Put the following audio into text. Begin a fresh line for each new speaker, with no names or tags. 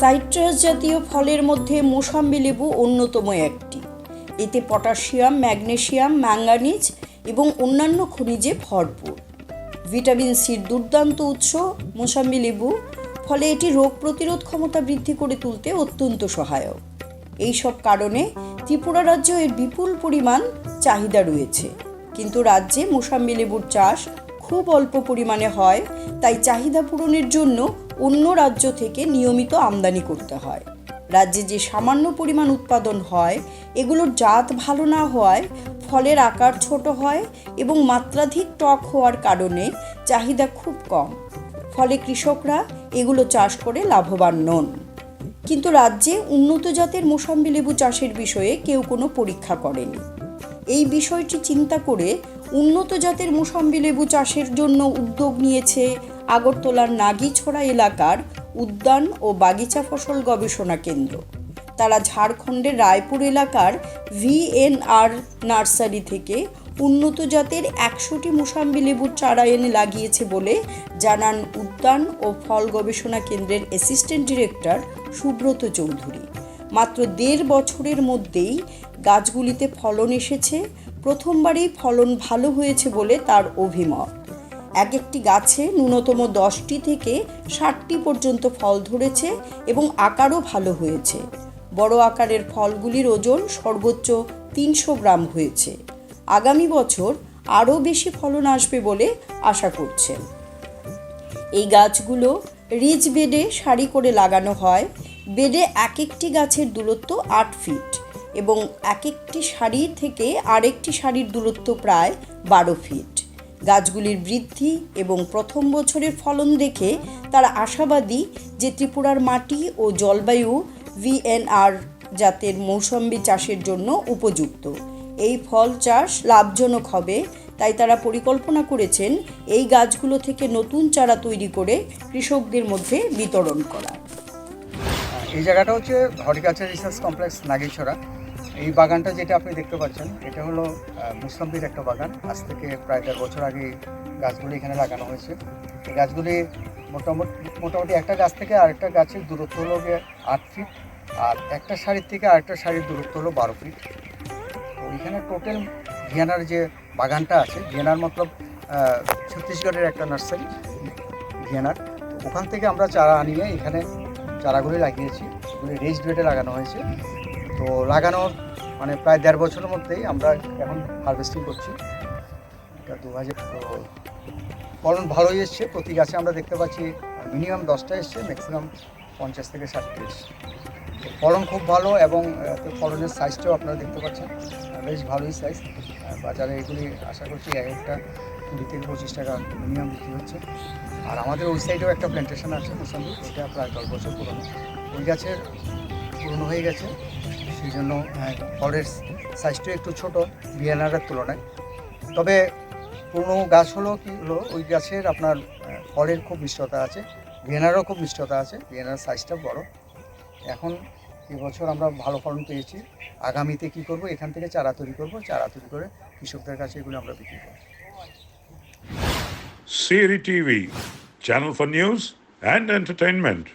Citrus জাতীয় ফলের মধ্যে মোসাম্বি লেবু অন্যতম একটি। এতে পটাশিয়াম ম্যাগনেসিয়াম ম্যাঙ্গানিজ এবং অন্যান্য খনিজে ভরপুর। ভিটামিন সির দুর্দান্ত উৎস, মোসাম্বি লেবু, ফলে এটি রোগ প্রতিরোধ ক্ষমতা বৃদ্ধি করে তুলতে অত্যন্ত সহায়ক। এই সব কারণে ত্রিপুরা রাজ্য এর বিপুল পরিমাণ চাহিদা রয়েছে। কিন্তু রাজ্যে মোসাম্বি লেবুর চাষ খুব অল্প পরিমাণে হয়, তাই চাহিদা পূরণের জন্য অন্য রাজ্য থেকে নিয়মিত আমদানি করতে হয়। রাজ্যে যে সামান্য পরিমাণ উৎপাদন হয়, এগুলোর জাত ভালো না হওয়ায় ফলের আকার ছোট হয় এবং মাত্রাধিক টক হওয়ার কারণে চাহিদা খুব কম। ফলে কৃষকরা এগুলো চাষ করে লাভবান নন। কিন্তু রাজ্যে উন্নত জাতের মোসাম্বি লেবু চাষের বিষয়ে কেউ কোনো পরীক্ষা করেনি। এই বিষয়টি চিন্তা করে উন্নত জাতের মোসাম্বি লেবু চাষের জন্য উদ্যোগ নিয়েছে আগরতলার নাগিছড়া এলাকার উদ্যান ও বাগিচা ফসল গবেষণা কেন্দ্র। তারা ঝাড়খণ্ডের রায়পুর এলাকার ভিএনআর নার্সারি থেকে উন্নত জাতের একশোটি মোসাম্বি লেবুর চারা এনে লাগিয়েছে বলে জানান উদ্যান ও ফল গবেষণা কেন্দ্রের অ্যাসিস্ট্যান্ট ডিরেক্টর সুব্রত চৌধুরী। মাত্র দেড় বছরের মধ্যেই গাছগুলিতে ফলন এসেছে। প্রথমবারেই ফলন ভালো হয়েছে বলে তার অভিমত। এক একটি গাছে ন্যূনতম দশটি থেকে ষাটটি পর্যন্ত ফল ধরেছে এবং আকারও ভালো হয়েছে। বড় আকারের ফলগুলির ওজন সর্বোচ্চ তিনশো গ্রাম হয়েছে। আগামী বছর আরও বেশি ফলন আসবে বলে আশা করছেন। এই গাছগুলো রিজ বেডে সারি করে লাগানো হয়। বেডে এক একটি গাছের দূরত্ব আট ফিট এবং এক একটি সারি থেকে আরেকটি সারির দূরত্ব প্রায় বারো ফিট। গাছগুলির বৃদ্ধি এবং প্রথম বছরের ফলন দেখে তারা আশাবাদী যে ত্রিপুরার মাটি ও জলবায়ু ভিএনআর জাতের মৌসম্বি চাষের জন্য উপযুক্ত। এই ফল চাষ লাভজনক হবে, তাই তারা পরিকল্পনা করেছেন এই গাছগুলো থেকে নতুন চারা তৈরি করে কৃষকদের মধ্যে বিতরণ করা।
এই জায়গাটা হচ্ছে হর্টিকালচার রিসার্চ কমপ্লেক্স নাগেশ্বরা। এই বাগানটা যেটা আপনি দেখতে পাচ্ছেন, এটা হলো মুসলাম্বির একটা বাগান। আজ থেকে প্রায় দেড় বছর আগে গাছগুলি এখানে লাগানো হয়েছে। এই গাছগুলি মোটামুটি মোটামুটি একটা গাছ থেকে আরেকটা গাছের দূরত্ব হলো আট ফিট আর একটা শাড়ির থেকে আরেকটা শাড়ির দূরত্ব হলো বারো ফিট তো এখানে টোটাল ভিয়ানার যে বাগানটা আছে ভিয়ানার মতলব ছত্তিশগড়ের একটা নার্সারি ভিয়ানার ওখান থেকে আমরা চারা আনিয়ে এখানে চারাগুলি লাগিয়েছি। এগুলি রেস্ট বেডে লাগানো হয়েছে। তো লাগানোর মানে প্রায় দেড় বছরের মধ্যেই আমরা এখন হারভেস্টিং করছি। দু হাজার ফলন ভালোই এসছে, প্রতি গাছে আমরা দেখতে পাচ্ছি মিনিমাম দশটা এসছে ম্যাক্সিমাম পঞ্চাশ থেকে ষাটটা এসছে। ফলন খুব ভালো এবং ফলনের সাইজটাও আপনারা দেখতে পাচ্ছেন। বেশ ভালোই সাইজ বাজারে এগুলি আশা করছি এক একটা কুড়ি থেকে পঁচিশ টাকা মিনিমাম বিক্রি হচ্ছে। আর আমাদের ওই সাইডেও একটা প্ল্যান্টেশন আছে মোসাম্বি এটা প্রায় দশ বছর পুরনো। ওই গাছের পুরনো হয়ে গেছে। সেই জন্য ফলের সাইজটা একটু ছোট বিয়ানারের তুলনায়। তবে পুরনো গাছ হলো কি হলো ওই গাছের আপনার ফলের খুব মিষ্টতা আছে ভিয়েনারও খুব মিষ্টতা আছে ভিয়েনার সাইজটা বড়। এখন এবছর আমরা ভালো ফলন পেয়েছি। আগামীতে কি করব এখান থেকে চারা তৈরি করব চারা তৈরি করে কৃষকদের কাছে এগুলো আমরা বিক্রি করব।
Siri TV, channel for news and entertainment.